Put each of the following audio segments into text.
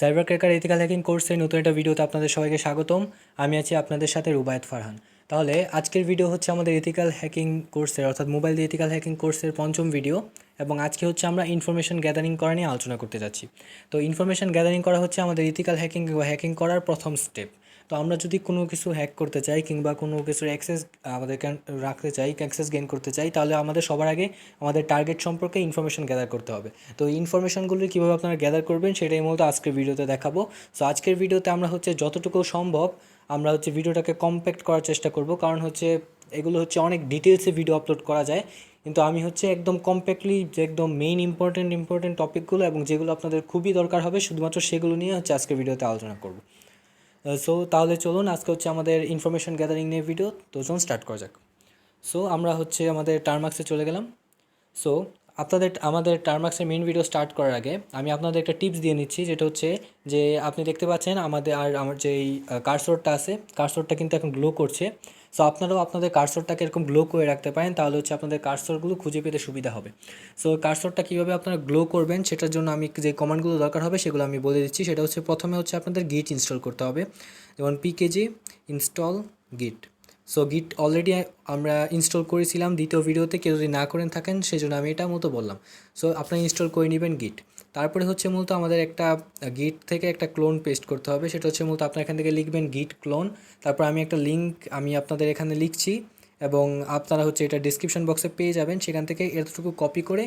Cyber cracker ethical hacking কোর্সের নতুন একটা ভিডিওতে আপনাদের সবাইকে স্বাগতম। আমি আছি আপনাদের সাথে রুবায়ত ফারহান। তাহলে আজকের ভিডিও হচ্ছে আমাদের এথিক্যাল হ্যাকিং কোর্সের অর্থাৎ মোবাইল দিয়ে এথিক্যাল হ্যাকিং কোর্সের পঞ্চম ভিডিও এবং আজকে হচ্ছে আমরা ইনফরমেশন গ্যাদারিং করা নিয়ে আলোচনা করতে যাচ্ছি। তো ইনফরমেশন গ্যাদারিং করা হচ্ছে আমাদের ইথিক্যাল হ্যাকিং বা হ্যাকিং করার প্রথম স্টেপ তো আমরা যদি কোনো কিছু হ্যাক করতে চাই কিংবা কোনো কিছুর অ্যাক্সেস আমাদের রাখতে চাই অ্যাক্সেস গেইন করতে চাই, তাহলে আমাদের সবার আগে আমাদের টার্গেট সম্পর্কে ইনফরমেশন গ্যাদার করতে হবে। তো এই ইনফরমেশনগুলি কীভাবে আপনারা গ্যাদার করবেন সেটাই মূলত আজকের ভিডিওতে দেখাবো। সো আজকের ভিডিওতে আমরা হচ্ছে যতটুকু সম্ভব আমরা হচ্ছে ভিডিওটাকে কম্প্যাক্ট করার চেষ্টা করব। কারণ হচ্ছে এগুলো হচ্ছে অনেক ডিটেলসে ভিডিও আপলোড করা যায়। কিন্তু আমি হচ্ছে একদম কম্প্যাক্টলি যে একদম মেইন ইম্পর্টেন্ট ইম্পর্টেন্ট টপিকগুলো এবং যেগুলো আপনাদের খুবই দরকার হবে, শুধুমাত্র সেগুলো নিয়ে হচ্ছে আজকের ভিডিওতে আলোচনা করব। সো তাহলে চলুন, আজকে হচ্ছে আমাদের ইনফরমেশন গ্যাদারিং নিয়ে ভিডিও তো চলুন স্টার্ট করা যাক। সো আমরা হচ্ছে আমাদের টার্মার্কসে চলে গেলাম। সো আপনাদের, আমাদের টার্মার্কসের মেন ভিডিও স্টার্ট করার আগে, আমি আপনাদের একটা টিপস দিয়ে নিচ্ছি, যেটা হচ্ছে যে, আপনি দেখতে পাচ্ছেন আমাদের, আর আমার যেই কার্সরটা আছে কার্সরটা কিন্তু এখন গ্লো করছে। সো আপনারাও আপনাদের কার্সরটাকে এরকম গ্লো করে রাখতে পারেন, তাহলে হচ্ছে আপনাদের কার্সরগুলো খুঁজে পেতে সুবিধা হবে। সো কার্সরটা কীভাবে আপনারা গ্লো করবেন সেটার জন্য আমি যে কমান্ডগুলো দরকার হবে সেগুলো আমি বলে দিচ্ছি। সেটা হচ্ছে প্রথমে হচ্ছে আপনাদের গিট ইনস্টল করতে হবে। যেমন pkg install git so git already আমরা ইনস্টল করেছিলাম দ্বিতীয় ভিডিওতে কেউ যদি না করেন থাকেন সেই জন্য আমি এটা মতো বললাম। সো আপনারা ইনস্টল করে নেবেন গিট তারপরে হচ্ছে মূলত আমাদের একটা গিট থেকে একটা ক্লোন পেস্ট করতে হবে। সেটা হচ্ছে মূলত আপনার এখান থেকে লিখবেন গিট ক্লোন তারপর আমি একটা লিঙ্ক আমি আপনাদের এখানে লিখছি এবং আপনারা হচ্ছে এটা ডিসক্রিপশন বক্সে পেয়ে যাবেন। সেখান থেকে এতটুকু কপি করে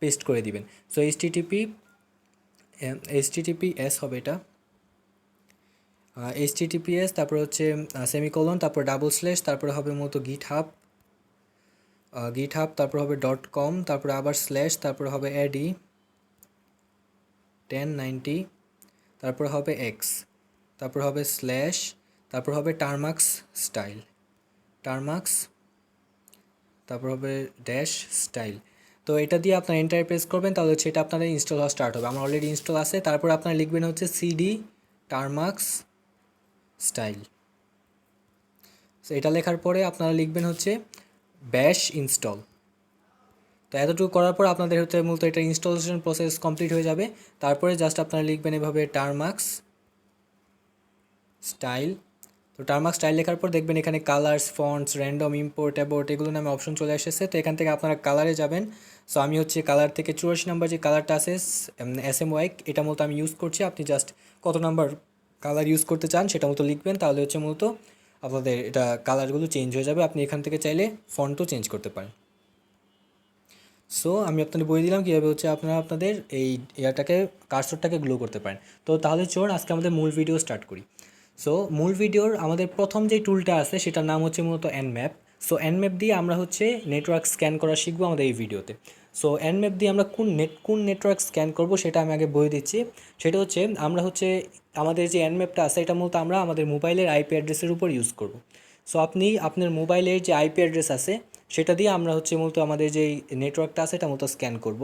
পেস্ট করে দিবেন। So HTTP HTTPS হবে এটা। এইচ টিটিপিএস তারপর হচ্ছে সেমিকলন তারপর ডাবল স্ল্যাশ তারপরে হবে মতো গিট হাব গিট হাব তারপর হবে ডট কম তারপরে আবার স্ল্যাশ তারপর হবে অ্যাডি টেন নাইনটি তারপর হবে এক্স তারপর হবে স্ল্যাশ তারপর হবে টার্মাক্স স্টাইল টার্মাক্স তারপর হবে ড্যাশ স্টাইল তো এটা দিয়ে আপনার এন্টার প্রেস করবেন, তাহলে হচ্ছে এটা আপনাদের ইনস্টল হওয়া স্টার্ট হবে। আমার অলরেডি ইনস্টল আছে, তারপর আপনারা লিখবেন হচ্ছে সিডি টার্মাক্স স্টাইল সো এটা লেখার পরে আপনারা লিখবেন হচ্ছে ব্যাশ ইনস্টল তো এতটুকু করার পর আপনাদের হচ্ছে মূলত এটা ইনস্টলেশন প্রসেস কমপ্লিট হয়ে যাবে। তারপরে জাস্ট আপনারা লিখবেন এভাবে টার্মাক্স স্টাইল তো টার্মাক্স স্টাইল লেখার পর দেখবেন এখানে colours fonts random import abort এগুলো নামে অপশন চলে এসেছে। তো এখান থেকে আপনারা কালারে যাবেন। সো আমি হচ্ছে কালার থেকে চুরাশি নাম্বার যে কালারটা আছে এস এম ওয়াইক এটা মূলত আমি ইউজ করছি। আপনি জাস্ট কত নাম্বার কালার ইউজ করতে চান সেটা মতো লিখবেন। তাহলে হচ্ছে মূলত আপনাদের এটা কালারগুলো চেঞ্জ হয়ে যাবে। আপনি এখান থেকে চাইলে ফন্টও চেঞ্জ করতে পারেন। সো আমি আপনাদের বলে দিলাম কীভাবে হচ্ছে আপনারা আপনাদের এই ইয়ারটাকে কার্সরটাকে গ্লো করতে পারেন। তো তাহলে চলুন আজকে আমাদের মূল ভিডিও স্টার্ট করি। সো মূল ভিডিওর আমাদের প্রথম যে টুলটা আছে, সেটার নাম হচ্ছে মূলত ম্যাপ সো ম্যাপ দিয়ে আমরা হচ্ছে নেটওয়ার্ক স্ক্যান করা শিখব আমাদের এই ভিডিওতে সো ম্যাপ দিয়ে আমরা কোন নেট কোন নেটওয়ার্ক স্ক্যান করব সেটা আমি আগে বলে দিচ্ছি। সেটা হচ্ছে আমরা হচ্ছে, আমাদের যে ম্যাপটা আছে, এটা মূলত আমরা আমাদের মোবাইলের আইপি অ্যাড্রেসের উপর ইউজ করব। সো আপনি আপনার মোবাইলের যে আইপি অ্যাড্রেস আছে সেটা দিয়ে আমরা হচ্ছে মূলত আমাদের যেই নেটওয়ার্কটা আছে এটা মূলত স্ক্যান করব।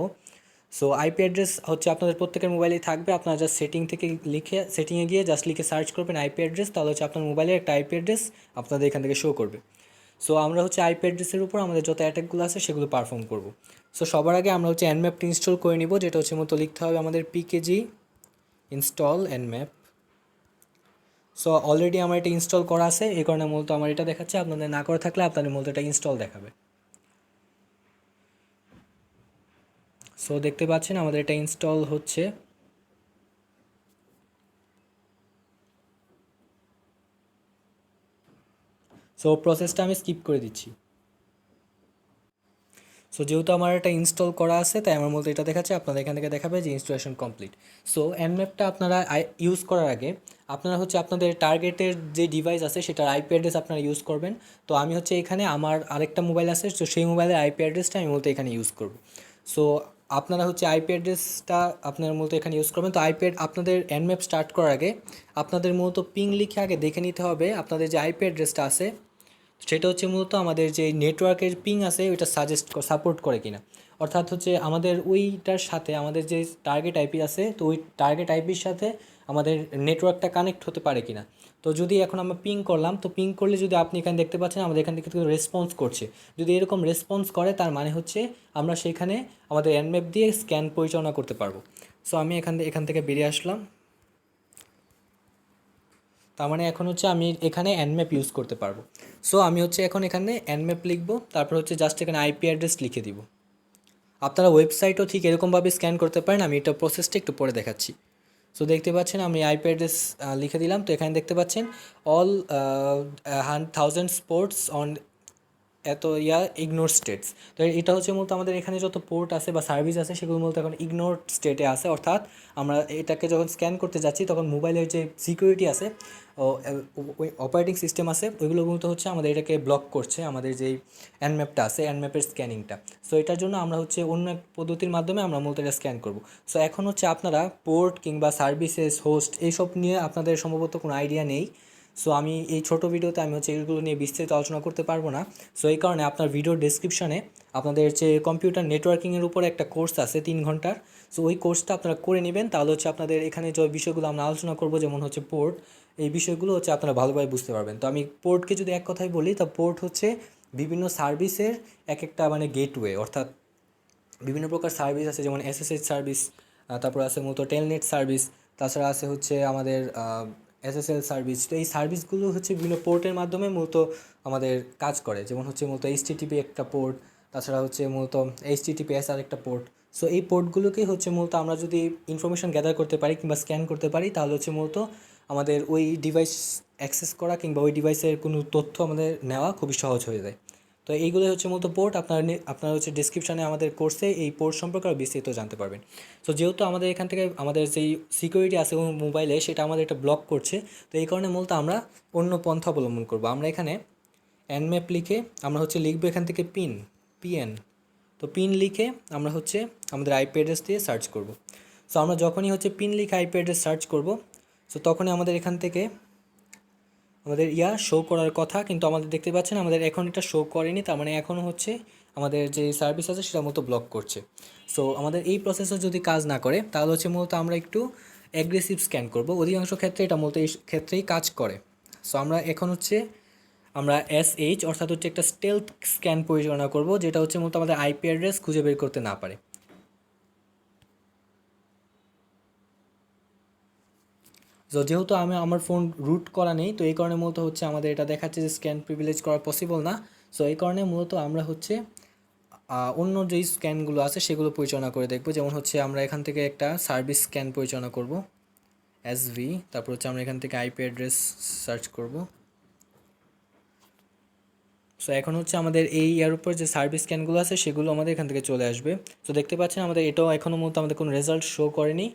সো আইপি অ্যাড্রেস হচ্ছে আপনাদের প্রত্যেকের মোবাইলেই থাকবে। আপনারা জাস্ট সেটিং থেকে লিখে সেটিংয়ে গিয়ে জাস্ট লিখে সার্চ করবেন আইপি অ্যাড্রেস তাহলে হচ্ছে আপনার মোবাইলের একটা আইপি অ্যাড্রেস আপনাদের এখান থেকে শো করবে। সো আমরা হচ্ছে আইপি অ্যাড্রেসের উপর আমাদের যত অ্যাটাকগুলো আছে সেগুলো পারফর্ম করব। সো সবার আগে আমরা হচ্ছে অ্যানম্যাপটা ইনস্টল করে নিব, যেটা হচ্ছে মতো লিখতে হবে আমাদের pkg install nmap so already আমার এটা ইনস্টল করা আছে, এই কারণে মূলত আমার এটা দেখাচ্ছে, আপনাদের না করে থাকলে আপনাদের মূলত এটা ইনস্টল দেখাবে। সো দেখতে পাচ্ছেন আমাদের এটা ইনস্টল হচ্ছে। সো প্রসেসটা আমি স্কিপ করে দিচ্ছি। সো যেহেতু আমার এটা ইনস্টল করা আছে, তাই আমার মধ্যে এটা দেখাচ্ছে, আপনাদের এখান থেকে দেখাবে যে ইনস্টলেশন কমপ্লিট সো অ্যানম্যাপটা আপনারা ইউজ করার আগে, আপনারা হচ্ছে আপনাদের টার্গেটের যে ডিভাইস আছে, সেটার আইপি অ্যাড্রেস আপনারা ইউজ করবেন। তো আমি হচ্ছে এখানে আমার আরেকটা মোবাইল আছে, তো সেই মোবাইলের আইপি অ্যাড্রেসটা আমি মূলত এখানে ইউজ করব। সো আপনারা হচ্ছে আইপি অ্যাড্রেসটা আপনার মূলত এখানে ইউজ করবেন। তো আইপি আপনাদের অ্যানম্যাপ স্টার্ট করার আগে, আপনাদের মূলত পিং লিখে আগে দেখে নিতে হবে, আপনাদের যে আইপি অ্যাড্রেসটা আছে সেটা হচ্ছে মূলত আমাদের যে নেটওয়ার্কের পিং আছে, ওইটা সাজেস্ট সাপোর্ট করে কিনা। অর্থাৎ হচ্ছে আমাদের ওইটার সাথে, আমাদের যে টার্গেট আইপি আছে, তো ওই টার্গেট আইপির সাথে আমাদের নেটওয়ার্কটা কানেক্ট হতে পারে কিনা। তো যদি এখন আমরা পিং করলাম, তো পিং করলে যদি আপনি এখানে দেখতে পাচ্ছেন, আমাদের এখান থেকে রেসপন্স করছে। যদি এরকম রেসপন্স করে, তার মানে হচ্ছে আমরা সেখানে আমাদের অ্যানম্যাপ দিয়ে স্ক্যান পরিচালনা করতে পারব। সো আমি এখান থেকে এখান থেকে বেরিয়ে আসলাম। তার মানে এখন হচ্ছে আমি এখানে অ্যানম্যাপ ইউজ করতে পারব। সো আমি হচ্ছে এখন এখানে অ্যানম্যাপ লিখব, তারপর হচ্ছে জাস্ট এখানে আইপি অ্যাড্রেস লিখে দিব। আপনারা ওয়েবসাইটও ঠিক এরকমভাবে স্ক্যান করতে পারেন, আমি এটা প্রসেসটা একটু পরে দেখাচ্ছি। সো দেখতে পাচ্ছেন আমি আইপি অ্যাড্রেস লিখে দিলাম, তো এখানে দেখতে পাচ্ছেন all one thousand sports on এত ইয়া ইগনোর স্টেটস তো এটা হচ্ছে মূলত আমাদের এখানে যত পোর্ট আছে বা সার্ভিস আছে, সেগুলো মূলত এখন ইগনোর স্টেটে আছে। অর্থাৎ আমরা এটাকে যখন স্ক্যান করতে যাচ্ছি, তখন মোবাইলের যে সিকিউরিটি আছে ওই অপারেটিং সিস্টেম আছে, ওইগুলো মূলত হচ্ছে আমাদের এটাকে ব্লক করছে, আমাদের যেই অ্যানম্যাপটা আছে অ্যানম্যাপের স্ক্যানিংটা সো এটার জন্য আমরা হচ্ছে অন্য এক পদ্ধতির মাধ্যমে আমরা মূলত এটা স্ক্যান করব। সো এখন হচ্ছে আপনারা পোর্ট কিংবা সার্ভিসেস হোস্ট এইসব নিয়ে আপনাদের সম্ভবত কোনো আইডিয়া নেই। সো আমি এই ছোটো ভিডিওতে আমি হচ্ছে এগুলো নিয়ে বিস্তারিত আলোচনা করতে পারব না। সো এই কারণে আপনার ভিডিও ডেসক্রিপশনে আপনাদের যে কম্পিউটার নেটওয়ার্কিংয়ের উপর একটা কোর্স আছে তিন ঘণ্টার। সো ওই কোর্সটা আপনারা করে নেবেন। তাহলে হচ্ছে আপনাদের এখানে যে বিষয়গুলো আমরা আলোচনা করব, যেমন হচ্ছে পোর্ট এই বিষয়গুলো হচ্ছে আপনারা ভালোভাবে বুঝতে পারবেন। তো, আমি পোর্টকে যদি এক কথায় বলি, তা পোর্ট হচ্ছে বিভিন্ন সার্ভিসের এক একটা মানে গেটওয়ে অর্থাৎ বিভিন্ন প্রকার সার্ভিস আছে, যেমন এসএসএইচ সার্ভিস তারপর আছে মূলত টেলনেট সার্ভিস তাছাড়া আছে হচ্ছে আমাদের এসএসএল সার্ভিস। তো এই সার্ভিসগুলো হচ্ছে বিভিন্ন পোর্টের মাধ্যমে মূলত আমাদের কাজ করে। যেমন হচ্ছে মূলত এইচ এইচটিটিপি একটা পোর্ট, তাছাড়া হচ্ছে মূলত এইচ টিটিপি এস আর একটা পোর্ট। সো এই পোর্টগুলোকেই হচ্ছে মূলত আমরা যদি ইনফরমেশন গ্যাদার করতে পারি কিংবা স্ক্যান করতে পারি, তাহলে হচ্ছে মূলত আমাদের ওই ডিভাইস অ্যাক্সেস করা কিংবা ওই ডিভাইসের কোনো তথ্য আমাদের নেওয়া খুবই সহজ হয়ে যায়। তো এইগুলো হচ্ছে মূলত পোর্ট আপনার আপনার হচ্ছে ডিসক্রিপশানে আমাদের কোর্সে এই পোর্ট সম্পর্কে আরও বিস্তারিত জানতে পারবেন। তো যেহেতু আমাদের এখান থেকে আমাদের যেই সিকিউরিটি আছে মোবাইলে সেটা আমাদের একটা ব্লক করছে, তো এই কারণে মূলত আমরা অন্য পন্থা অবলম্বন করব। আমরা এখানে অ্যানম্যাপ লিখে আমরা হচ্ছে লিখব এখান থেকে পিন পিএন তো পিন লিখে আমরা হচ্ছে আমাদের আইপি অ্যাড্রেস দিয়ে সার্চ করব। সো আমরা যখনই হচ্ছে পিন লিখে আইপি অ্যাড্রেস সার্চ করব সো তখনই আমাদের এখান থেকে আমাদের ইয়া শো করার কথা, কিন্তু আমাদের দেখতে পাচ্ছেন আমাদের এখন এটা শো করেনি, তার মানে এখনও হচ্ছে আমাদের যে সার্ভিস আছে সেটা মতো ব্লক করছে। সো আমাদের এই প্রসেসর যদি কাজ না করে, তাহলে হচ্ছে মূলত আমরা একটু অ্যাগ্রেসিভ স্ক্যান করব। অধিকাংশ ক্ষেত্রে এটা মূলত এই ক্ষেত্রেই কাজ করে। সো আমরা এখন হচ্ছে, আমরা এস এইচ অর্থাৎ হচ্ছে একটা স্টেলথ স্ক্যান পরিচালনা করব, যেটা হচ্ছে মূলত আমাদের আইপি অ্যাড্রেস খুঁজে বের করতে না পারে। যেহেতু আমি আমার ফোন রুট করা নেই, তো এই কারণে মূলত হচ্ছে আমাদের এটা দেখাচ্ছে যে স্ক্যান প্রিভিলেজ করা পসিবল না। সো এই কারণে মূলত আমরা হচ্ছে অন্য যেই স্ক্যানগুলো আছে সেগুলো পরিচালনা করে দেখব। যেমন হচ্ছে আমরা এখান থেকে একটা সার্ভিস স্ক্যান পরিচালনা করব এস ভি তারপর হচ্ছে আমরা এখান থেকে আইপি অ্যাড্রেস সার্চ করব। সো এখন হচ্ছে আমাদের এই ইয়ার উপর যে সার্ভিস স্ক্যানগুলো আছে সেগুলো আমাদের এখান থেকে চলে আসবে। তো দেখতে পাচ্ছেন আমাদের এটাও এখনও মূলত আমাদের কোনো রেজাল্ট শো করেনি।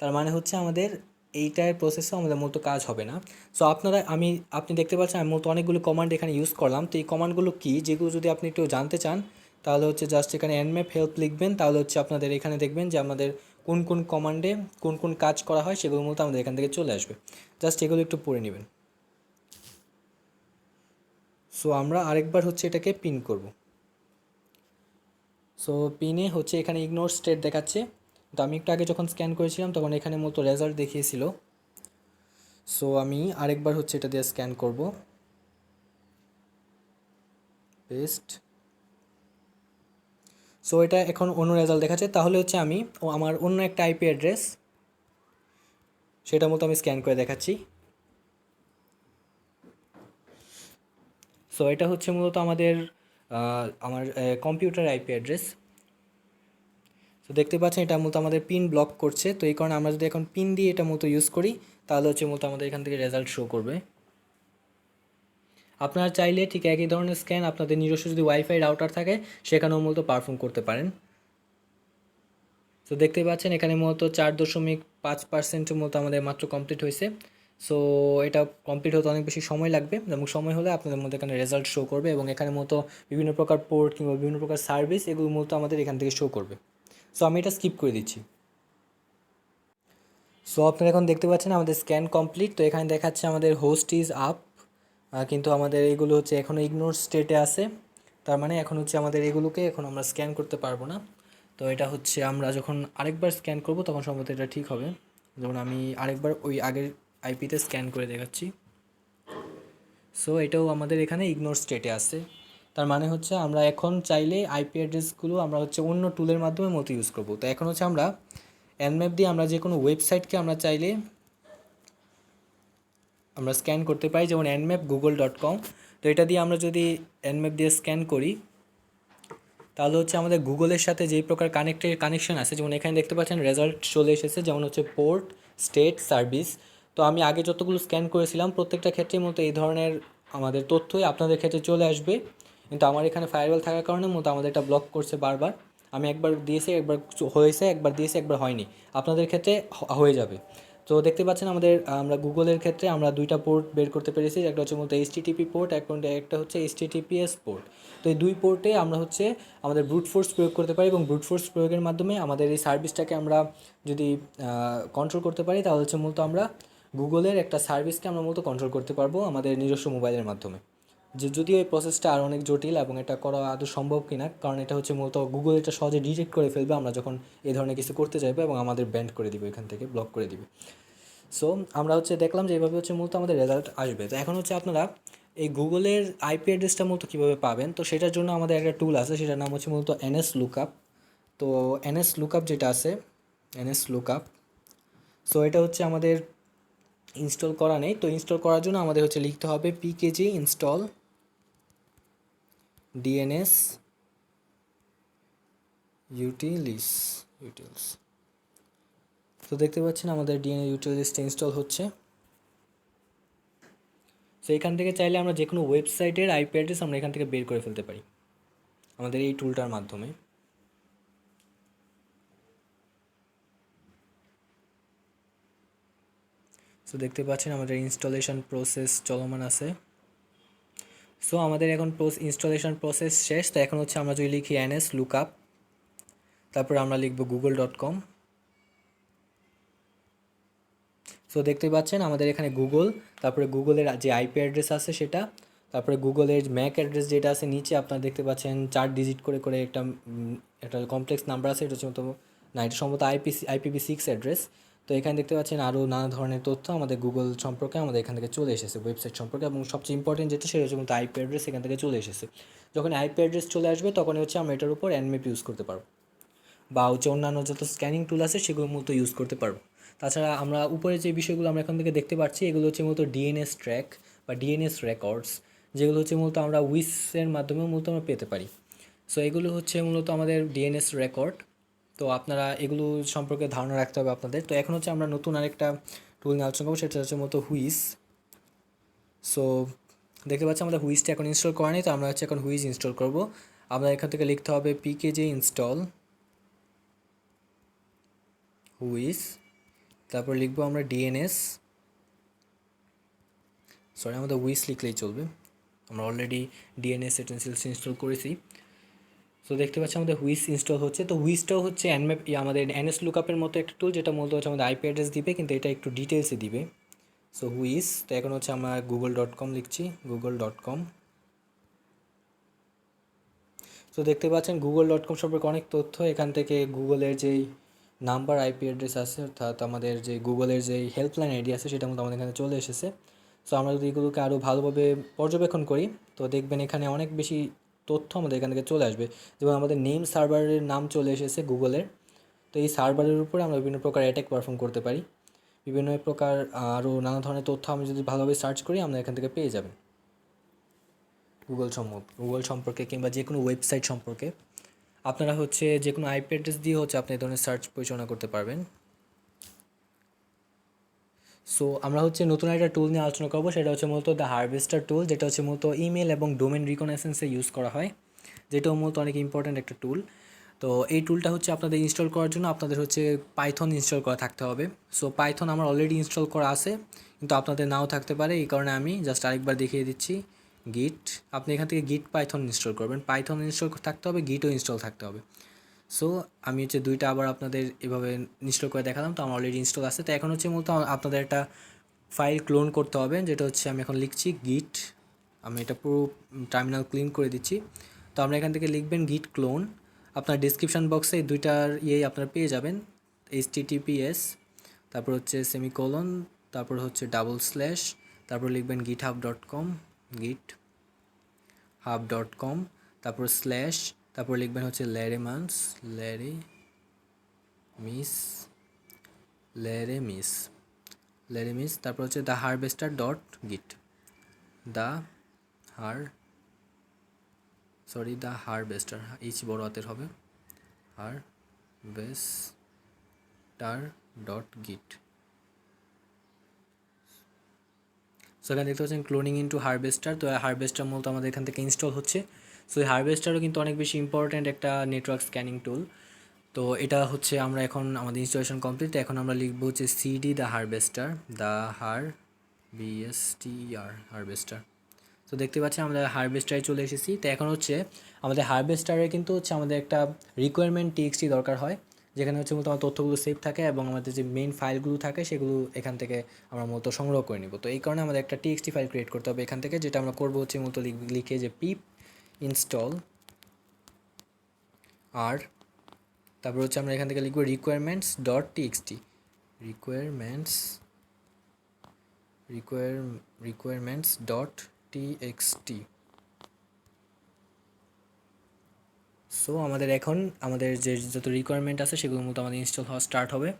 তার মানে হচ্ছে আমাদের এইটার প্রসেসও আমাদের মূলত কাজ হবে না। সো আপনারা, আমি, আপনি দেখতে পাচ্ছেন, আমি মূলত অনেকগুলো কমান্ড এখানে ইউজ করলাম। তো এই কমান্ডগুলো কী? যেগুলো যদি আপনি একটু জানতে চান, তাহলে হচ্ছে জাস্ট এখানে এনম্যাপ হেল্প লিখবেন। তাহলে হচ্ছে আপনাদের এখানে দেখবেন যে আমাদের কোন কোন কমান্ডে কোন কোন কাজ করা হয়, সেগুলো মূলত আমাদের এখান থেকে চলে আসবে। জাস্ট এগুলো একটু পড়ে নেবেন। সো আমরা আরেকবার হচ্ছে এটাকে পিন করব। সো পিনে হচ্ছে এখানে ইগনোর স্টেট দেখাচ্ছে। তো আমি একটু আগে যখন স্ক্যান করেছিলাম, তখন এখানে মূলত রেজাল্ট দেখিয়েছিল। সো আমি আরেকবার হচ্ছে এটা দিয়ে স্ক্যান করব। পেস্ট সো এটা এখন অন্য রেজাল্ট দেখাচ্ছে। তাহলে হচ্ছে আমি ও আমার অন্য একটা আইপি অ্যাড্রেস সেটা মতো আমি স্ক্যান করে দেখাচ্ছি। সো এটা হচ্ছে মূলত আমাদের আমার কম্পিউটার আইপি অ্যাড্রেস তো দেখতে পাচ্ছেন এটা মূলত আমাদের পিন ব্লক করছে। তো এই কারণে আমরা যদি এখন পিন দিয়ে এটা মতো ইউজ করি, তাহলে হচ্ছে মূলত আমাদের এখান থেকে রেজাল্ট শো করবে। আপনারা চাইলে ঠিক একই ধরনের স্ক্যান আপনাদের নিজস্ব যদি ওয়াইফাই রাউটার থাকে, সেখানেও মূলত পারফর্ম করতে পারেন। তো দেখতে পাচ্ছেন এখানে মূলত চার দশমিক পাঁচ পার্সেন্টের মতো আমাদের মাত্র কমপ্লিট হয়েছে। সো এটা কমপ্লিট হতে অনেক বেশি সময় লাগবে এবং সময় হলে আপনাদের মধ্যে এখানে রেজাল্ট শো করবে এবং এখানে মতো বিভিন্ন প্রকার পোর্ট কিংবা বিভিন্ন প্রকার সার্ভিস এগুলো মূলত আমাদের এখান থেকে শো করবে। সো আমি এটা স্কিপ করে দিচ্ছি। সো আপনারা এখন দেখতে পাচ্ছেন আমাদের স্ক্যান কমপ্লিট তো এখানে দেখাচ্ছে আমাদের হোস্ট ইজ আপ কিন্তু আমাদের এগুলো হচ্ছে এখনও ইগনোর স্টেটে আছে। তার মানে এখন হচ্ছে আমাদের এগুলোকে এখন আমরা স্ক্যান করতে পারব না। তো এটা হচ্ছে আমরা যখন আরেকবার স্ক্যান করব, তখন সম্ভবত এটা ঠিক হবে। যেমন আমি আরেকবার ওই আগের আইপিতে স্ক্যান করে দেখাচ্ছি। সো এটাও আমাদের এখানে ইগনোর স্টেটে আছে। তার মানে হচ্ছে আমরা এখন চাইলে আইপি অ্যাড্রেসগুলো আমরা হচ্ছে অন্য টুলের মাধ্যমে মতো ইউজ করব। তো এখন হচ্ছে আমরা অ্যানম্যাপ দিয়ে আমরা যে কোনো ওয়েবসাইটকে আমরা চাইলে আমরা স্ক্যান করতে পারি, যেমন এনম্যাপ গুগল ডট কম তো এটা দিয়ে আমরা যদি এনম্যাপ দিয়ে স্ক্যান করি, তাহলে হচ্ছে আমাদের গুগলের সাথে যেই প্রকার কানেক্টেড কানেকশন আছে, যেমন এখানে দেখতে পাচ্ছেন রেজাল্ট চলে এসেছে, যেমন হচ্ছে পোর্ট স্টেট সার্ভিস তো আমি আগে যতগুলো স্ক্যান করেছিলাম, প্রত্যেকটা ক্ষেত্রে মতো এই ধরনের আমাদের তথ্যই আপনাদের ক্ষেত্রে চলে আসবে। কিন্তু আমার এখানে ফায়ারওয়েল থাকার কারণে মতো আমাদের এটা ব্লক করছে বারবার। আমি একবার দিয়েছি, একবার হয়েছে, একবার দিয়েছি, একবার হয়নি। আপনাদের ক্ষেত্রে হয়ে যাবে। তো দেখতে পাচ্ছেন আমাদের, আমরা গুগলের ক্ষেত্রে আমরা দুইটা পোর্ট বের করতে পেরেছি একটা হচ্ছে মূলত এইচটিটিপি পোর্ট একটা হচ্ছে এইচটিটিপিএস পোর্ট তো এই দুই পোর্টে আমরা হচ্ছে আমাদের ব্রুট ফোর্স প্রয়োগ করতে পারি এবং ব্রুট ফোর্স প্রয়োগের মাধ্যমে আমাদের এই সার্ভিসটাকে আমরা যদি কন্ট্রোল করতে পারি, তাহলে হচ্ছে মূলত আমরা গুগলের একটা সার্ভিসকে আমরা মূলত কন্ট্রোল করতে পারব আমাদের নিজস্ব মোবাইলের মাধ্যমে। যে যদিও এই প্রসেসটা আর অনেক জটিল এবং এটা করা আদৌ সম্ভব কিনা, কারণ এটা হচ্ছে মূলত গুগল এটা সহজে ডিটেক্ট করে ফেলবে, আমরা যখন এই ধরনের কিছু করতে চাইব এবং আমাদের ব্যান্ড করে দিবে এখান থেকে ব্লক করে দিবে। সো আমরা হচ্ছে দেখলাম যে এইভাবে হচ্ছে মূলত আমাদের রেজাল্ট আসবে। তো এখন হচ্ছে আপনারা এই গুগলের আইপি অ্যাড্রেসটা মূলত কীভাবে পাবেন? তো সেটার জন্য আমাদের একটা টুল আছে, সেটার নাম হচ্ছে মূলত এনএস লুকআপ তো এনএস লুকআপ যেটা আছে এনএস লুকআপ সো এটা হচ্ছে আমাদের ইনস্টল করা নেই। তো ইনস্টল করার জন্য আমাদের হচ্ছে লিখতে হবে PKG install DNS utils utils তো দেখতে পাচ্ছেন আমাদের ডিএনএ ইউটিলিসটা ইনস্টল হচ্ছে। তো এখান থেকে চাইলে আমরা যে কোনো ওয়েবসাইটের আইপি অ্যাড্রেস আমরা এখান থেকে বের করে ফেলতে পারি। আমাদের এই টুলটার মাধ্যমে। সো দেখতে পাচ্ছেন আমাদের ইনস্টলেশন প্রসেস চলমান আছে। সো আমাদের এখন প্রোস ইনস্টলেশন প্রসেস শেষ। তো এখন হচ্ছে আমরা যদি লিখি এনএস লুকআপ তারপর আমরা লিখব গুগল ডট কম সো দেখতে পাচ্ছেন, আমাদের এখানে গুগল তারপরে গুগলের যে আইপি অ্যাড্রেস আছে সেটা, তারপরে গুগলের ম্যাক অ্যাড্রেস যেটা আছে, নিচে আপনারা দেখতে পাচ্ছেন চার ডিজিট করে করে একটা একটা কমপ্লেক্স নাম্বার আছে, এটা হচ্ছে না এটা সম্ভবত আইপিসি আইপিভি সিক্স অ্যাড্রেস তো এখানে দেখতে পাচ্ছেন আরও নানা ধরনের তথ্য আমাদের গুগল সম্পর্কে আমাদের এখান থেকে চলে এসেছে ওয়েবসাইট সম্পর্কে এবং সবচেয়ে ইম্পর্টেন্ট যেটা সেটা হচ্ছে মতো আইপি অ্যাড্রেস এখান থেকে চলে এসেছে। যখন আইপি অ্যাড্রেস চলে আসবে তখন হচ্ছে আমরা এটার উপর অ্যানমেপ ইউজ করতে পারব বা হচ্ছে অন্যান্য যত স্ক্যানিং টুল আছে সেগুলো মূলত ইউজ করতে পারব। তাছাড়া আমরা উপরে যে বিষয়গুলো আমরা এখান থেকে দেখতে পাচ্ছি এগুলো হচ্ছে মূলত ডিএনএস ট্র্যাক বা ডিএনএস রেকর্ডস যেগুলো হচ্ছে মূলত আমরা উইসের মাধ্যমে মূলত আমরা পেতে পারি। সো এগুলো হচ্ছে মূলত আমাদের ডিএনএস রেকর্ড তো আপনারা এগুলো সম্পর্কে ধারণা রাখতে হবে আপনাদের। তো এখন হচ্ছে আমরা নতুন আরেকটা টুল নিয়ে আলোচনা করব, সেটা হচ্ছে মতো হুইস সো দেখতে পাচ্ছি আমাদের হুইসটা এখন ইনস্টল করা নেই, তো আমরা হচ্ছে এখন হুইস ইনস্টল করব। আমরা এখান থেকে লিখতে হবে পিকেজে ইনস্টল হুইস তারপর লিখব আমরা ডিএনএস সরি আমাদের উইস লিখলেই চলবে। আমরা অলরেডি ডিএনএস এটেন্সিলস ইনস্টল করেছি। সো দেখতে পাচ্ছি আমাদের হুইস ইনস্টল হচ্ছে। তো হুইসটাও হচ্ছে অ্যানম্যাপ আমাদের এনএস লুকআপের মতো একটা টুল যেটা মূলত হচ্ছে আমাদের আইপি অ্যাড্রেস দিবে, কিন্তু এটা একটু ডিটেলসে দিবে। সো হুইস তো এখন হচ্ছে আমরা গুগল ডট কম লিখছি গুগল ডট কম সো দেখতে পাচ্ছেন গুগল ডট কম সম্পর্কে অনেক তথ্য। এখান থেকে গুগলের যেই নাম্বার আইপি অ্যাড্রেস আছে, অর্থাৎ আমাদের যে গুগলের যে হেল্পলাইন আইডি আছে, সেটা মতো আমাদের এখানে চলে এসেছে। সো আমরা যদি এগুলোকে আরও ভালোভাবে পর্যবেক্ষণ করি, তো দেখবেন এখানে অনেক বেশি তথ্য আমাদের এখান থেকে চলে আসবে। যেমন আমাদের নেম সার্ভারের নাম চলে এসেছে গুগলের তো এই সার্ভারের উপরে আমরা বিভিন্ন প্রকার অ্যাটাক পারফর্ম করতে পারি। বিভিন্ন প্রকার আরও নানা ধরনের তথ্য আমি যদি ভালোভাবে সার্চ করি, আমরা এখান থেকে পেয়ে যাবেন। গুগল সম্পর্কে গুগল সম্পর্কে কিংবা যে কোনো ওয়েবসাইট সম্পর্কে। আপনারা হচ্ছে যে কোনো আইপি অ্যাড্রেস দিয়ে হচ্ছে আপনি এই ধরনের সার্চ পরিচালনা করতে পারবেন। সো আমরা হচ্ছে নতুন একটা টুল নিয়ে আলোচনা করব, সেটা হচ্ছে মূলত দ্য হারভেস্টার টুল যেটা হচ্ছে মূলত ইমেল এবং ডোমেন রিকনেসেন্সে ইউজ করা হয়, যেটাও মূলত অনেক ইম্পর্ট্যান্ট একটা টুল তো এই টুলটা হচ্ছে আপনাদের ইনস্টল করার জন্য আপনাদের হচ্ছে পাইথন ইনস্টল করা থাকতে হবে। সো পাইথন আমার অলরেডি ইনস্টল করা আছে, কিন্তু আপনাদের নাও থাকতে পারে, এই কারণে আমি জাস্ট আরেকবার দেখিয়ে দিচ্ছি। গিট আপনি এখান থেকে গিট পাইথন ইনস্টল করবেন। পাইথন ইনস্টল থাকতে হবে গিটও ইনস্টল থাকতে হবে। সো আমি হচ্ছে দুইটা আবার আপনাদের এভাবে ইনস্টল করে দেখালাম, তো আমার অলরেডি ইনস্টল আছে। তো এখন হচ্ছে মূলত আপনাদের একটা ফাইল ক্লোন করতে হবে, যেটা হচ্ছে আমি এখন লিখছি গিট আমি এটা পুরো টার্মিনাল ক্লিন করে দিচ্ছি। তো আমরা এখান থেকে লিখবেন গিট ক্লোন আপনার ডিসক্রিপশান বক্সে দুইটার ইয়েই আপনারা পেয়ে যাবেন। এইচ টিটিপিএস তারপর হচ্ছে সেমিকোলন তারপর হচ্ছে ডাবল স্ল্যাশ তারপর লিখবেন গিট হাব ডট কম গিট হাব ডট কম তারপর স্ল্যাশ তারপর লিখবেন হচ্ছে ল্যারে মান্স ল্যারে মিস ল্যারে মিস লেরিমিস তারপর হচ্ছে the harvester dot git, the har, sorry, the harvester, H বড় হাতের হবে হার বেস্টার ডট গিট। সো এখানে দেখতে পাচ্ছেন ক্লোনিং ইন্টু হারভেস্টার তো হারভেস্টার মূলত আমাদের এখান থেকে ইনস্টল হচ্ছে। সো এই হারভেস্টারও কিন্তু অনেক বেশি ইম্পর্ট্যান্ট একটা নেটওয়ার্ক স্ক্যানিং টুল তো এটা হচ্ছে আমরা এখন আমাদের ইনস্টলেশন কমপ্লিট এখন আমরা লিখব হচ্ছে CD the harvester the har BSTR harvester তো দেখতে পাচ্ছি আমরা হারভেস্টারে চলে এসেছি। তো এখন হচ্ছে আমাদের হারভেস্টারে কিন্তু হচ্ছে আমাদের একটা রিকোয়ারমেন্ট টিএক্সটি দরকার হয়, যেখানে হচ্ছে মূলত আমার তথ্যগুলো সেভ থাকে এবং আমাদের যে মেইন ফাইলগুলো থাকে সেগুলো এখান থেকে আমরা মূলত সংগ্রহ করে নিব। তো এই কারণে আমাদের একটা টিএক্সটি ফাইল ক্রিয়েট করতে হবে এখান থেকে, যেটা আমরা করব হচ্ছে মূলত লিখ- যে পিপ ইনস্টল আর তারপর হচ্ছে আমরা এখান থেকে লিখব requirements dot TXT requirements require requirements dot TXT so আমাদের এখন, আমাদের যে যত রিকোয়ারমেন্ট আছে সেগুলোর মতো আমাদের ইনস্টল হওয়া স্টার্ট হবে।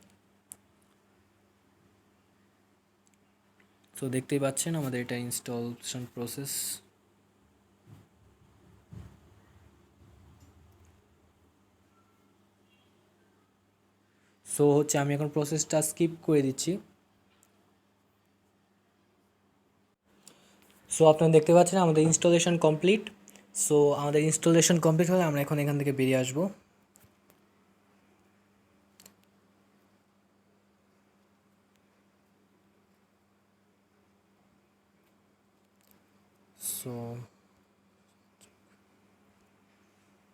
সো দেখতেই পাচ্ছেন আমাদের এটা ইনস্টলেশন প্রসেস সো হচ্ছে আমি এখন প্রসেসটা স্কিপ করে দিচ্ছি। সো আপনারা দেখতে পাচ্ছেন আমাদের ইনস্টলেশন কমপ্লিট সো আমাদের ইনস্টলেশন কমপ্লিট হলে আমরা এখন এখান থেকে বেরিয়ে আসব। So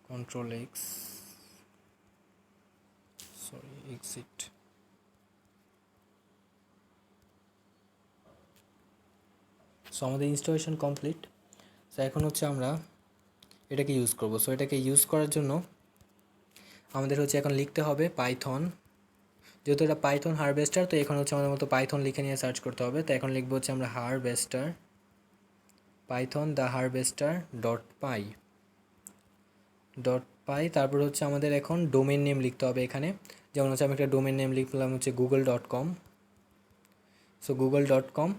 control X exit so আমাদের ইনস্টলেশন কমপ্লিট সো এখন হচ্ছে আমরা এটাকে ইউজ করব। সো এটাকে ইউজ করার জন্য আমাদের হচ্ছে এখন লিখতে হবে পাইথন যেহেতু এটা পাইথন হারভেস্টার তো এখন হচ্ছে আমাদের মতো পাইথন লিখে নিয়ে সার্চ করতে হবে। তো এখন লিখব হচ্ছে আমরা harvester Python the harvester dot py dot py তারপর হচ্ছে আমাদের এখন ডোমেন নেম লিখতে হবে এখানে। যেমন হচ্ছে আমি একটা ডোমেন নেম লিখলাম হচ্ছে Google dot com so Google dot com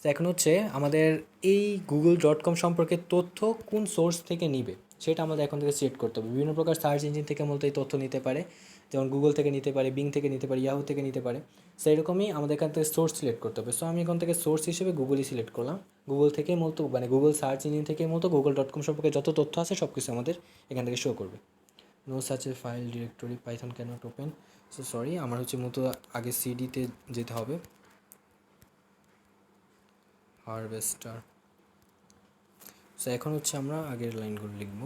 তো এখন হচ্ছে আমাদের এই গুগল ডট কম সম্পর্কে তথ্য কোন সোর্স থেকে নিবে, সেটা আমাদের এখন থেকে সিলেক্ট করতে হবে। বিভিন্ন প্রকার সার্চ ইঞ্জিন থেকে মূলত এই তথ্য নিতে পারে, যেমন গুগল থেকে নিতে পারে বিং থেকে নিতে পারে ইয়াহু থেকে নিতে পারে সেই রকমই আমাদের এখান থেকে সোর্স সিলেক্ট করতে হবে। সো আমি এখান থেকে সোর্স হিসেবে গুগলই সিলেক্ট করলাম। গুগল থেকে মূলত মানে গুগল সার্চ ইঞ্জিন থেকে মূলত গুগল ডট কম সম্পর্কে যত তথ্য আছে সব কিছু আমাদের এখান থেকে শো করবে। No such a file directory Python can't open so sorry আমার হচ্ছে মতো আগে সিডিতে যেতে হবে। হারভেস্টার সো এখন হচ্ছে আমরা আগের লাইনগুলো লিখব।